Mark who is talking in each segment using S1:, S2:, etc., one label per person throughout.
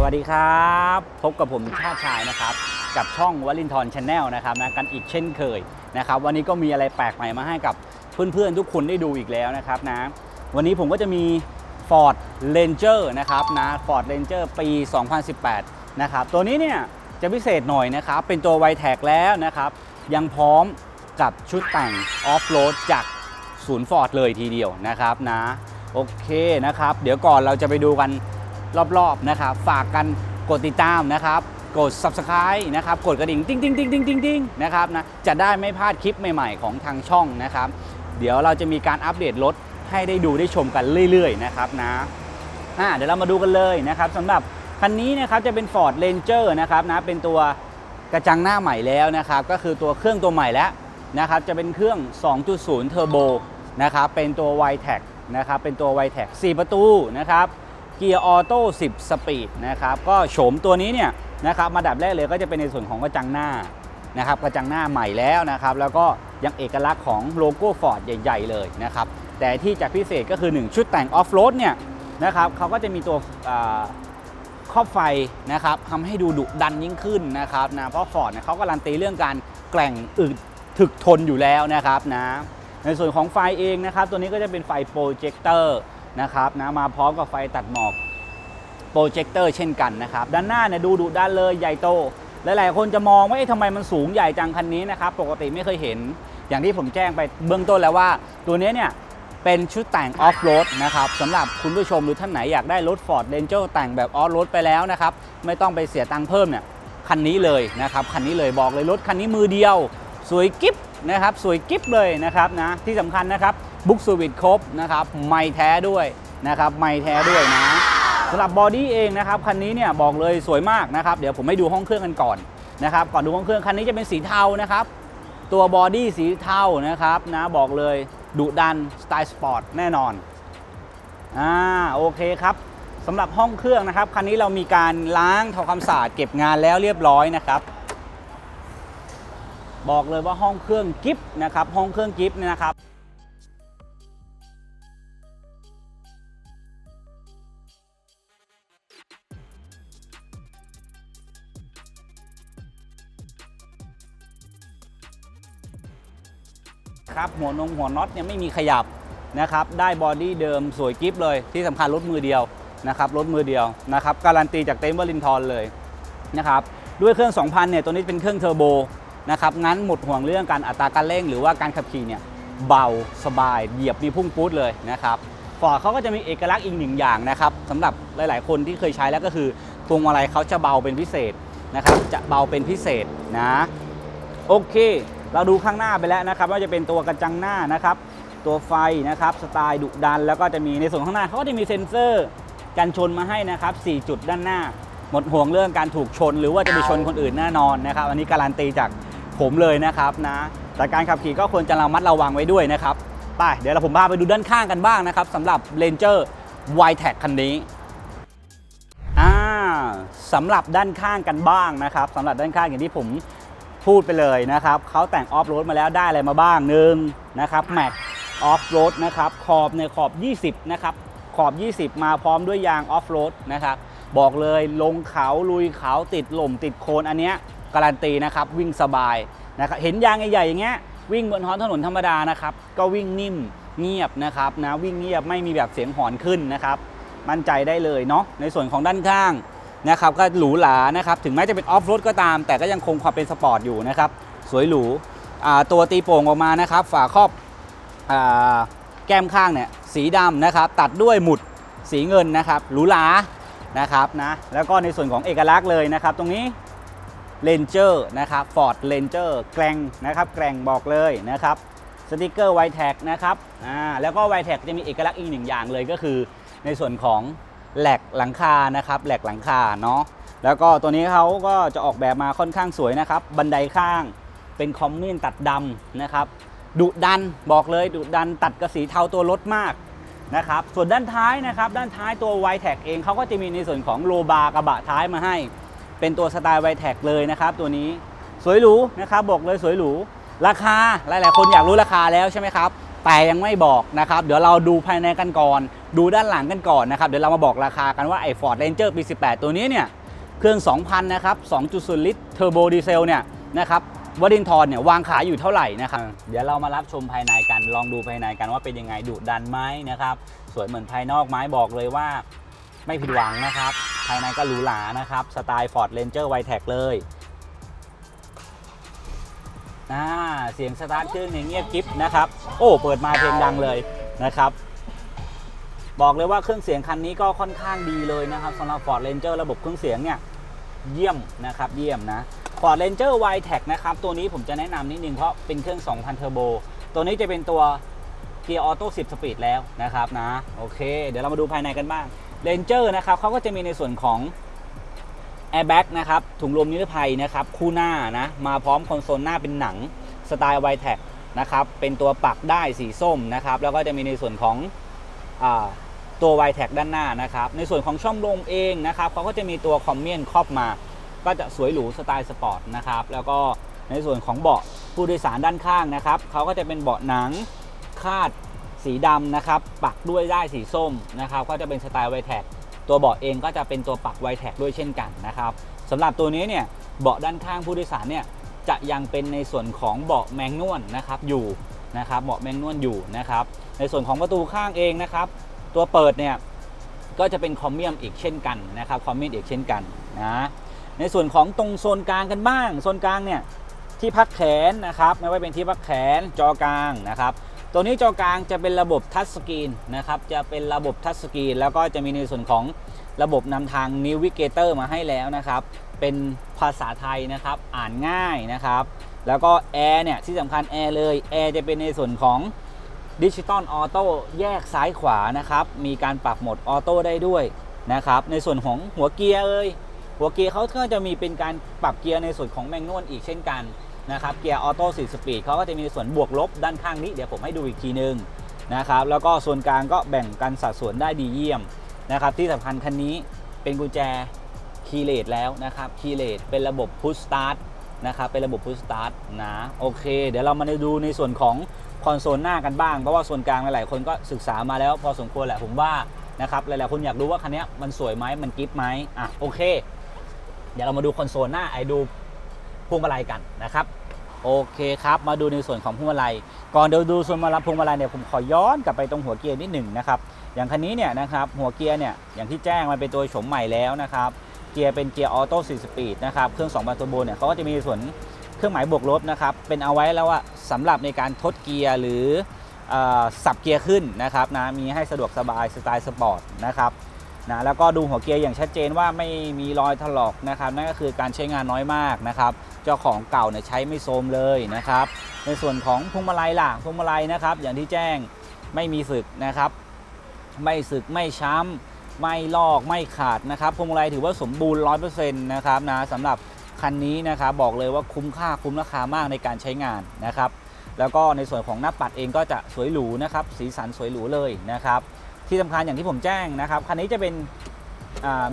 S1: สวัสดีครับ พบกับผมชาติชายนะครับ กับช่องวลินทร์ชาแนลนะครับนะกันอีกเช่นเคยนะครับ วันนี้ก็มีอะไรแปลกใหม่มาให้กับเพื่อนๆทุกคนได้ดูอีกแล้วนะครับนะ วันนี้ผมก็จะมี Ford Ranger นะครับนะ Ford Ranger ปี 2018 นะครับ ตัวนี้เนี่ยจะพิเศษหน่อยนะครับ เป็นตัว w i t e c แล้วนะครับ ยังพร้อมกับชุดแต่งออฟโรดจากศูนย์ฟอร์ดเลยทีเดียวนะครับนะ โอเคนะครับ เดี๋ยวก่อนเราจะไปดูกัน รอบๆนะครับฝากกันกดติดตามนะครับกด subscribe นะครับกดกระดิ่ง ติ๊งติ๊งติ๊งติ๊งติ๊งติ๊งนะครับนะจะได้ไม่พลาดคลิปใหม่ๆของทางช่องนะครับ เดี๋ยวเราจะมีการอัปเดตรถให้ได้ดูได้ชมกันเรื่อยๆนะครับนะอ่าเดี๋ยวเรามาดูกันเลยนะครับสำหรับคันนี้นะครับจะเป็น Ford Ranger นะครับนะเป็นตัวกระจังหน้าใหม่แล้วนะครับ ก็คือตัวเครื่องตัวใหม่แล้วนะครับจะเป็นเครื่อง 2.0 Turbo นะครับเป็นตัว y t e c นะครับเป็นตัว y t e c 4 ประตูนะครับ เกียร์ออโต้10 สปีดนะครับก็โฉมตัวนี้เนี่ยนะครับมาดับแรกเลยก็จะเป็นในส่วนของกระจังหน้านะครับกระจังหน้าใหม่แล้วนะครับแล้วก็ยังเอกลักษณ์ของโลโก้ฟอร์ดใหญ่ ๆ เลยนะครับแต่ที่จะพิเศษก็คือ 1 ชุดแต่งออฟโรดเนี่ยนะครับเขาก็จะมีตัวครอบไฟนะครับทำให้ดูดุดันยิ่งขึ้นนะครับนะเพราะฟอร์ดเนี่ยเขาการันตีเรื่องการแกร่งอึดถึกทนอยู่แล้วนะครับนะในส่วนของไฟเองนะครับตัวนี้ก็จะเป็นไฟโปรเจคเตอร์ นะครับนะมาพร้อมกับไฟตัดหมอกโปรเจคเตอร์เช่นกันนะครับ ด้านหน้าเนี่ยดูดุดันเลยใหญ่โต หลายๆ คนจะมองว่าเอ๊ะทำไมมันสูงใหญ่จังคันนี้นะครับ ปกติไม่เคยเห็น อย่างที่ผมแจ้งไปเบื้องต้นแล้วว่า ตัวนี้เนี่ยเป็นชุดแต่งออฟโรดนะครับสำหรับคุณผู้ชมหรือท่านไหนอยากได้รถ Ford Ranger แต่งแบบออฟโรดไปแล้วนะครับ ไม่ต้องไปเสียตังค์เพิ่มเนี่ยคันนี้เลยนะครับคันนี้เลยบอกเลยรถคันนี้มือเดียว สวยกิ๊บนะครับสวยกิ๊บเลยนะครับนะที่สำคัญนะครับ บุ๊กสวิตครบนะครับไม่แท้ด้วยนะครับไม่แท้ด้วยนะสำหรับบอดี้เองนะครับคันนี้เนี่ยบอกเลยสวยมากนะครับเดี๋ยวผมให้ดูห้องเครื่องกันก่อนนะครับก่อนดูห้องเครื่องคันนี้จะเป็นสีเทานะครับตัวบอดี้สีเทานะครับนะบอกเลยดุดันสไตล์สปอร์ตแน่นอนอ่าโอเคครับสำหรับห้องเครื่องนะครับคันนี้เรามีการล้างทำความสะอาดเก็บงานแล้วเรียบร้อยนะครับ บอกเลยว่าห้องเครื่องกิฟนะครับห้องเครื่องกิฟเนี่ยนะครับ หัวนงหัวน็อตเนี่ยไม่มีขยับนะครับได้บอดี้เดิมสวยกิฟเลยที่สำคัญรถมือเดียวนะครับรถมือเดียวนะครับการันตีจากเต็นท์วลินทรเลยนะครับด้วยเครื่อง 2,000 เนี่ยตัวนี้เป็นเครื่องเทอร์โบนะครับงั้นหมดห่วงเรื่องการอัตราการเร่งหรือว่าการขับขี่เนี่ยเบาสบายเหยียบมีพุ่งปู๊ดเลยนะครับฟอร์ดเขาก็จะมีเอกลักษณ์อีกหนึ่งอย่างนะครับสำหรับหลาย ๆ คนที่เคยใช้แล้วก็คือพวงมาลัยเขาจะเบาเป็นพิเศษนะครับจะเบาเป็นพิเศษนะโอเค เราดูข้างหน้าไปแล้วนะครับว่าจะเป็นตัวกระจังหน้านะครับ ตัวไฟนะครับสไตล์ดุดัน แล้วก็จะมีในส่วนข้างหน้าเขาก็จะมีเซ็นเซอร์กันชนมาให้นะครับ 4 จุดด้านหน้า หมดห่วงเรื่องการถูกชน หรือว่าจะไปชนคนอื่นแน่นอนนะครับ อันนี้การันตีจากผมเลยนะครับนะแต่การขับขี่ก็ควรจะระมัดระวังไว้ด้วยนะครับไปเดี๋ยวเราผมพาไปดูด้านข้างกันบ้างนะครับสำหรับ Ranger y t e c คันนี้อ่าสำหรับด้านข้างกันบ้างนะครับสำหรับด้านข้างอย่างที่ผม พูดไปเลยนะครับเขาแต่งออฟโรดมาแล้วได้อะไรมาบ้างหนึ่งนะครับแม็กออฟโรดนะครับขอบในยขอบ 20 นะครับ ขอบ 20 มาพร้อมด้วยยางออฟโรดนะครับบอกเลยลงเขาลุยเขาติดหล่มติดโคนอันเนี้ยการันตีนะครับวิ่งสบายนะครับเห็นยางใหญ่ๆอย่างเงี้ยวิ่งบนท้องถนนธรรมดานะครับก็วิ่งนิ่มเงียบนะครับนะวิ่งเงียบไม่มีแบบเสียงหอนขึ้นนะครับ มั่นใจได้เลยเนาะในส่วนของด้านข้าง นะครับก็หรูหรานะครับถึงแม้จะเป็นออฟโรดก็ตาม แต่ก็ยังคงความเป็นสปอร์ตอยู่นะครับสวยหรูตัวตีโป่งออกมานะครับ ฝาครอบอแก้มข้างเนี่ยสีดำนะครับ ตัดด้วยหมุดสีเงินนะครับหรูหรานะครับนะแล้วก็ในส่วนของเอกลักษณ์เลยนะครับ ตรงนี้เลนเจอร์นะครับ Ford Ranger แกรงนะครับแกรงบอกเลยนะครับสติกเกอร์ไวแท็กนะครับอ่าแล้วก็ไวแท็กจะมีเอกลักษณ์อีกหนึ่งอย่างเลยก็คือในส่วนของ แหลกหลังคานะครับแหลกหลังคาเนาะแล้วก็ตัวนี้เขาก็จะออกแบบมาค่อนข้างสวยนะครับ บันไดข้างเป็นคอมมินตัดดำนะครับดุดันบอกเลยดุดันตัดกระสีเทาตัวรถมากนะครับส่วนด้านท้ายนะครับด้านท้ายตัว y t e c เองเขาก็จะมีในส่วนของโลบาร์กระบะท้ายมาให้ เป็นตัวสไตล์ y t e c เลยนะครับตัวนี้สวยหรูนะครับบอกเลยสวยหรูราคาหลาย ๆ คนอยากรู้ราคาแล้วใช่ไหมครับแต่ยังไม่บอกนะครับ เดี๋ยวเราดูภายในกันก่อน ดูด้านหลังกันก่อนนะครับเดี๋ยวเรามาบอกราคากันว่าไอ้ Ford Ranger ปี 18 ตัวนี้เนี่ยเครื่อง 2,000 นะครับ 2.0 ลิตรเทอร์โบดีเซลเนี่ยนะครับวดินทรเนี่ยวางขายอยู่เท่าไหร่นะครับเดี๋ยวเรามารับชมภายในกันลองดูภายในกันว่าเป็นยังไงดุดันไหมนะครับสวยเหมือนภายนอกไหมบอกเลยว่าไม่ผิดหวังนะครับ ภายในก็หรูหรานะครับสไตล์ Ford Ranger w i t e c เลยอ่าเสียงสตาร์ทเครื่องเนี่ยเงียบกิฟนะครับ โอ้ เปิดมาเพลงดังเลยนะครับ บอกเลยว่าเครื่องเสียงคันนี้ก็ค่อนข้างดีเลยนะครับสำหรับ Ford Ranger ระบบเครื่องเสียงเนี่ยเยี่ยมนะครับเยี่ยมนะ Ford Ranger w i t e c นะครับตัวนี้ผมจะแนะนำนิดนึงเพราะเป็นเครื่อง 2,000 เทอร์โบ ตัวนี้จะเป็นตัวเกียร์ออโต้ 10 สปีดแล้วนะครับนะโอเค เดี๋ยวเรามาดูภายในกันบ้าง Ranger นะครับเขาก็จะมีในส่วนของ Airbag นะครับถุงลมนิรภัยนะครับคู่หน้านะมาพร้อมคอนโซลหน้าเป็นหนังสไตล์ w i t e c นะครับเป็นตัวปักได้สีส้มนะครับแล้วก็จะมีในส่วนของ ตัว w i t e c ด้านหน้านะครับ ในส่วนของช่องลมเองนะครับเขาก็จะมีตัวคอมเมียนครอบมา ก็จะสวยหรูสไตล์สปอร์ตนะครับ แล้วก็ในส่วนของเบาะผู้โดยสารด้านข้างนะครับเขาก็จะเป็นเบาะหนังคาดสีดำนะครับ ปักด้วยได้ายสีส้มนะครับ ก็จะเป็นสไตล์ w i t e c ตัวเบาะเองก็จะเป็นตัวปัก w i t e c ด้วยเช่นกันนะครับสำหรับตัวนี้เนี่ยเบาะด้านข้างผู้โดยสารเนี่ยจะยังเป็นในส่วนของเบาะแมงนวลนะครับอยู่นะครับเบาะแมงนวลอยู่นะครับ ในส่วนของประตูข้างเองนะครับ ตัวเปิดเนี่ยก็จะเป็นคอมเมียมอีกเช่นกันนะครับคอมเมียมอีกเช่นกันนะในส่วนของตรงโซนกลางกันบ้างโซนกลางเนี่ยที่พักแขนนะครับไม่ว่าเป็นที่พักแขนจอกลางนะครับตัวนี้จอกลางจะเป็นระบบทัชสกรีนนะครับจะเป็นระบบทัชสกรีนแล้วก็จะมีในส่วนของระบบนำทางนิวิเกเตอร์มาให้แล้วนะครับเป็นภาษาไทยนะครับอ่านง่ายนะครับแล้วก็แอร์เนี่ยที่สำคัญแอร์เลยแอร์จะเป็นในส่วนของ ดิจิตอลออโต้แยกซ้ายขวานะครับ มีการปรับโหมดออโต้ได้ด้วยนะครับ ในส่วนของหัวเกียร์เอ่ยหัวเกียร์เขาก็จะมีเป็นการปรับเกียร์ในส่วนของแมงนวลอีกเช่นกันนะครับ เกียร์ออโต้4สปีดเขาก็จะมีในส่วนบวกลบด้านข้างนี้ เดี๋ยวผมให้ดูอีกทีนึงนะครับ แล้วก็ส่วนกลางก็แบ่งกันสัดส่วนได้ดีเยี่ยมนะครับ ที่สำคัญคันนี้เป็นกุญแจคีเลสแล้วนะครับคีเลสเป็นระบบพุชสตาร์ทนะครับ เป็นระบบพุชสตาร์ทนะ โอเค เดี๋ยวเรามาดูในส่วนของ คอนโซลหน้ากันบ้าง เพราะว่าส่วนกลางหลายๆ คนก็ศึกษามาแล้วพอสมควรแหละผมว่านะครับหลายๆคนอยากรู้ว่าคันนี้มันสวยไหมมันกิฟไหมอะโอเค เดี๋ยวเรามาดูคอนโซลหน้าไอ้ดูพวงมาลัยกันนะครับโอเคครับมาดูในส่วนของพวงมาลัย ก่อนเดี๋ยวดูส่วนมาลัยพวงมาลัยเนี่ยผมขอย้อนกลับไปตรงหัวเกียร์นิดหนึ่งนะครับอย่างคันนี้เนี่ยนะครับหัวเกียร์เนี่ยอย่างที่แจ้งมันเป็นตัวโฉมใหม่แล้วนะครับเกียร์เป็นเกียร์ออโต้4สปีดนะครับเครื่อง2บาร์โทโบเนี่ยเขาก็จะมีส่วน เครื่องหมายบวกลบนะครับเป็นเอาไว้แล้วว่าสำหรับในการทดเกียร์หรืออสับเกียร์ขึ้นนะครับนะมีให้สะดวกสบายสไตล์สปอร์ตนะครับนะแล้วก็ดูหัวเกียร์อย่างชัดเจนว่าไม่มีรอยถลอกนะครับนั่นก็คือการใช้งานน้อยมากนะครับ เจ้าของเก่าเนี่ยใช้ไม่โทรมเลยนะครับ ในส่วนของพวงมาลัยล่ะพวงมาลัยนะครับ อย่างที่แจ้งไม่มีสึกนะครับ ไม่สึกไม่ช้ำไม่ลอกไม่ขาดนะครับพวงมาลัยถือว่าสมบูรณ์100%นะครับนะสำหรับ คันนี้นะครับบอกเลยว่าคุ้มค่าคุ้มราคามากในการใช้งานนะครับ แล้วก็ในส่วนของหน้าปัดเองก็จะสวยหรูนะครับ สีสันสวยหรูเลยนะครับ ที่สำคัญอย่างที่ผมแจ้งนะครับคันนี้จะเป็น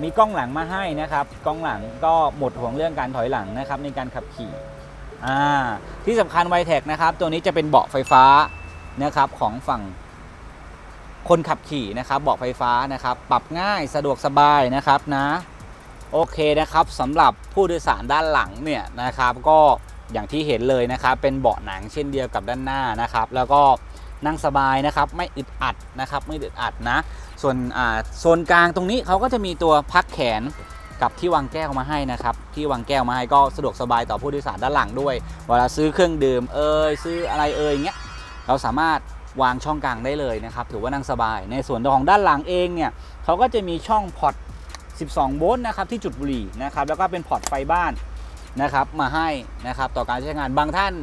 S1: มีกล้องหลังมาให้นะครับกล้องหลังก็หมดห่วงเรื่องการถอยหลังนะครับในการขับขี่ที่สำคัญไวแท็กนะครับ ตัวนี้จะเป็นเบาะไฟฟ้านะครับของฝั่งคนขับขี่นะครับเบาะไฟฟ้านะครับ ปรับง่ายสะดวกสบายนะครับนะ โอเคนะครับสำหรับผู้โดยสารด้านหลังเนี่ยนะครับ ก็อย่างที่เห็นเลยนะครับเป็นเบาะหนังเช่นเดียวกับด้านหน้านะครับ แล้วก็นั่งสบายนะครับไม่อึดอัดนะครับไม่อึดอัดนะ ส่วนอ่าโซนกลางตรงนี้เขาก็จะมีตัวพักแขนกับที่วางแก้วมาให้นะครับที่วางแก้วมาให้ก็สะดวกสบายต่อผู้โดยสารด้านหลังด้วยเวลาซื้อเครื่องดื่มเอ่ยซื้ออะไรเอ่ยเงี้ยเราสามารถวางช่องกลางได้เลยนะครับถือว่านั่งสบาย ในส่วนของด้านหลังเองเนี่ยเขาก็จะมีช่องพอร์ต 12 โวลต์นะครับที่จุดบุหรี่นะครับแล้วก็เป็นพอร์ตไฟบ้านนะครับมาให้นะครับต่อการใช้งานบางท่าน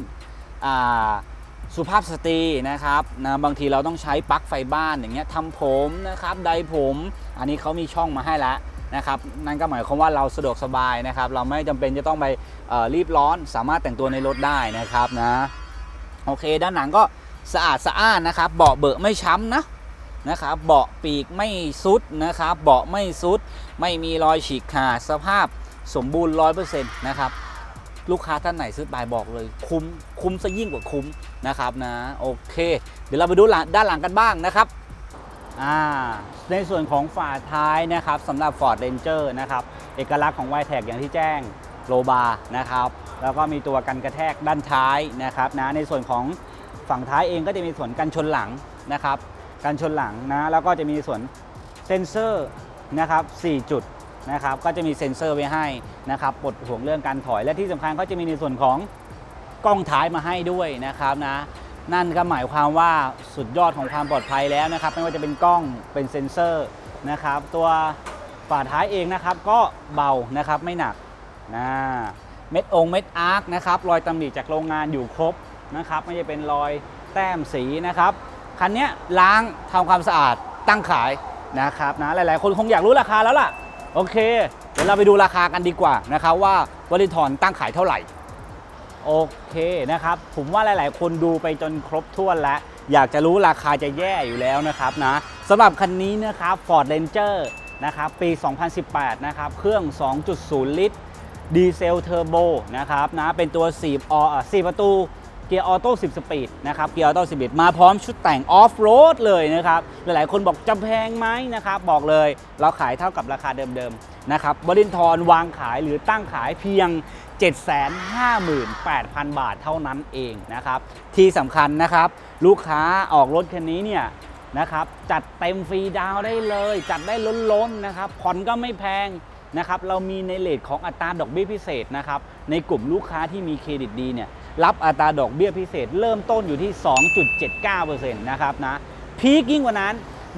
S1: าสุภาพสตรีนะครับนะบางทีเราต้องใช้ปลั๊กไฟบ้านอย่างเงี้ยทำผมนะครับไดผมอันนี้เขามีช่องมาให้แล้วนะครับนั่นก็หมายความว่าเราสะดวกสบายนะครับ เราไม่จำเป็นจะต้องไปรีบร้อนสามารถแต่งตัวในรถได้นะครับนะโอเค ด้านหลังก็สะอาดสะอ้านนะครับเบาะเบอะไม่ช้ำนะ นะครับเบาะปีกไม่ซุดนะครับเบาะไม่ซุด ไม่มีรอยฉีกขาดสภาพสมบูรณ์100%นต์นะครับลูกค้าท่านไหนซื้อไปบอกเลย คุ้มคุ้มซะยิ่งกว่าคุ้มนะครับนะโอเค เดี๋ยวเราไปดูด้านหลังกันบ้างนะครับอ่าในส่วนของฝาท้ายนะครับสำหรับ Ford Ranger นะครับเอกลักษณ์ของ y t e c อย่างที่แจ้งโลบาร์นะครับแล้วก็มีตัวกันกระแทกด้านท้ายนะครับนะในส่วนของฝั่งท้ายเองก็จะมีส่วนกันชนหลังนะครับ กันชนหลังนะ แล้วก็จะมีส่วนเซ็นเซอร์นะครับ4จุดนะครับก็จะมีเซ็นเซอร์ไว้ให้นะครับปลดห่วงเรื่องการถอยและที่สำคัญก็จะมีในส่วนของกล้องท้ายมาให้ด้วยนะครับนะนั่นก็หมายความว่าสุดยอดของความปลอดภัยแล้วนะครับ ไม่ว่าจะเป็นกล้องเป็นเซ็นเซอร์นะครับ ตัวฝาท้ายเองนะครับก็เบานะครับไม่หนักนะเม็ดองเม็ดอาร์คนะครับรอยตำหนิจากโรงงานอยู่ครบนะครับ ไม่ใช่เป็นรอยแต้มสีนะครับ คันนี้ล้างทำความสะอาดตั้งขายนะครับนะหลายๆ คนคงอยากรู้ราคาแล้วล่ะ โอเค เดี๋ยวเราไปดูราคากันดีกว่านะครับว่าวลินทรตั้งขายเท่าไหร่ โอเคนะครับ ผมว่าหลาย ๆ คนดูไปจนครบถ้วนแล้ว อยากจะรู้ราคาจะแย่อยู่แล้วนะครับนะสำหรับคันนี้นะครับ Ford Ranger นะครับปี 2018 นะครับ เครื่อง 2.0 ลิตร ดีเซลเทอร์โบนะครับนะเป็นตัว4ออะ4ประตู กียร์ออโต้ 10 สปีดนะครับ เกียร์ออโต้ 10 สปีด มาพร้อมชุดแต่งออฟโรดเลยนะครับ หลายๆ คนบอกจะแพงไหมนะครับ บอกเลย เราขายเท่ากับราคาเดิมๆ นะครับบรินทรวางขายหรือตั้งขายเพียง 758,000 บาทเท่านั้นเองนะครับ ที่สำคัญนะครับ ลูกค้าออกรถคันนี้เนี่ยนะครับจัดเต็มฟรีดาวได้เลย จัดได้ล้นๆนะครับผ่อนก็ไม่แพงนะครับเรามีในเลทของอัตราดอกเบี้ยพิเศษนะครับในกลุ่มลูกค้าที่มีเครดิตดีเนี่ย รับอัตราดอกเบี้ยพิเศษ เริ่มต้นอยู่ที่ 2.79%นะครับนะพีคยิ่งกว่านั้น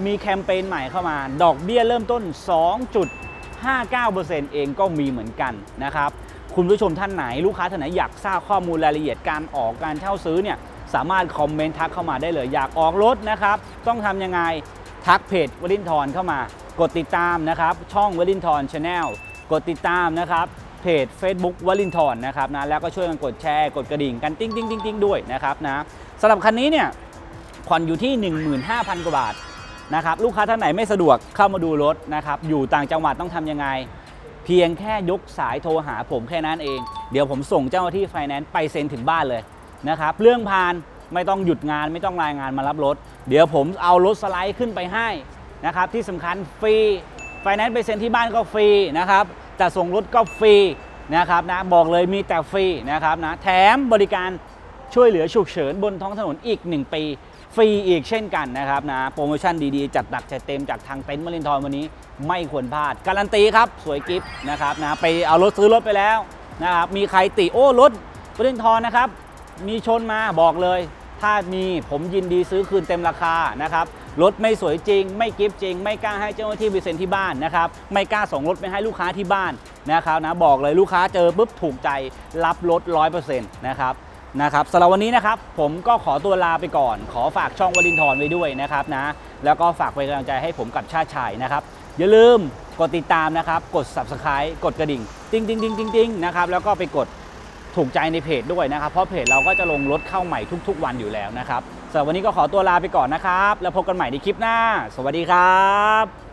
S1: มีแคมเปญใหม่เข้ามา ดอกเบี้ยเริ่มต้น 2.59%เองก็มีเหมือนกันนะครับ คุณผู้ชมท่านไหนลูกค้าท่านไหนอยากทราบข้อมูลรายละเอียดการออกการเช่าซื้อเนี่ยสามารถคอมเมนต์ทักเข้ามาได้เลย อยากออกรถนะครับ ต้องทำยังไงทักเพจวลินทรเข้ามากดติดตามนะครับ ช่องวลินทรชาแนลกดติดตามนะครับ เพจ Facebook วลินทรนะครับนะแล้วก็ช่วยกันกดแชร์กดกระดิ่งกันติ้งติ้งติ้งติ้งด้วยนะครับนะสำหรับคันนี้เนี่ยผ่อนอยู่ที่ 15,000 กว่าบาทนะครับลูกค้าท่านไหนไม่สะดวกเข้ามาดูรถนะครับอยู่ต่างจังหวัดต้องทำยังไง เพียงแค่ยกสายโทรหาผมแค่นั้นเอง เดี๋ยวผมส่งเจ้าหน้าที่ไฟแนนซ์ไปเซ็นถึงบ้านเลยนะครับเรื่องผ่านไม่ต้องหยุดงานไม่ต้องรายงานมารับรถ เดี๋ยวผมเอารถสไลด์ขึ้นไปให้นะครับที่สำคัญฟรีไฟแนนซ์ไปเซ็นที่บ้านก็ฟรีนะครับ จะส่งรถก็ฟรีนะครับนะบอกเลยมีแต่ฟรีนะครับนะแถมบริการช่วยเหลือฉุกเฉินบนท้องถนนอีก 1 ปี ฟรีอีกเช่นกันนะครับนะโปรโมชั่นดีๆ จัดหนักจัดเต็มจากทางเต็นท์มรินทรวันนี้ไม่ควรพลาด การันตีครับ สวยกิฟต์นะครับนะไปเอารถซื้อรถไปแล้วนะครับมีใครติโอ้รถมรินทรนะครับมีชนมาบอกเลย ถ้ามีผมยินดีซื้อคืนเต็มราคานะครับ รถไม่สวยจริง ไม่กิฟต์จริง ไม่กล้าให้เจ้าหน้าที่ไปเซ็นที่บ้านนะครับไม่กล้าส่งรถไปให้ลูกค้าที่บ้านนะครับนะบอกเลยลูกค้าเจอปุ๊บถูกใจรับรถ100%นะครับนะครับสำหรับวันนี้นะครับผมก็ขอตัวลาไปก่อน ขอฝากช่องวลินทรไว้ด้วยนะครับนะแล้วก็ฝากเป็นกำลังใจให้ผมกับชาติชัยนะครับ อย่าลืมกดติดตามนะครับ กด subscribe กดกระดิ่งติ้งติ้งติ้งติ้งติ้งนะครับแล้วก็ไปกดถูกใจในเพจด้วยนะครับ เพราะเพจเราก็จะลงรถเข้าใหม่ทุก ๆ วันอยู่แล้วนะครับ สำหรับวันนี้ก็ขอตัวลาไปก่อนนะครับ แล้วพบกันใหม่ในคลิปหน้า สวัสดีครับ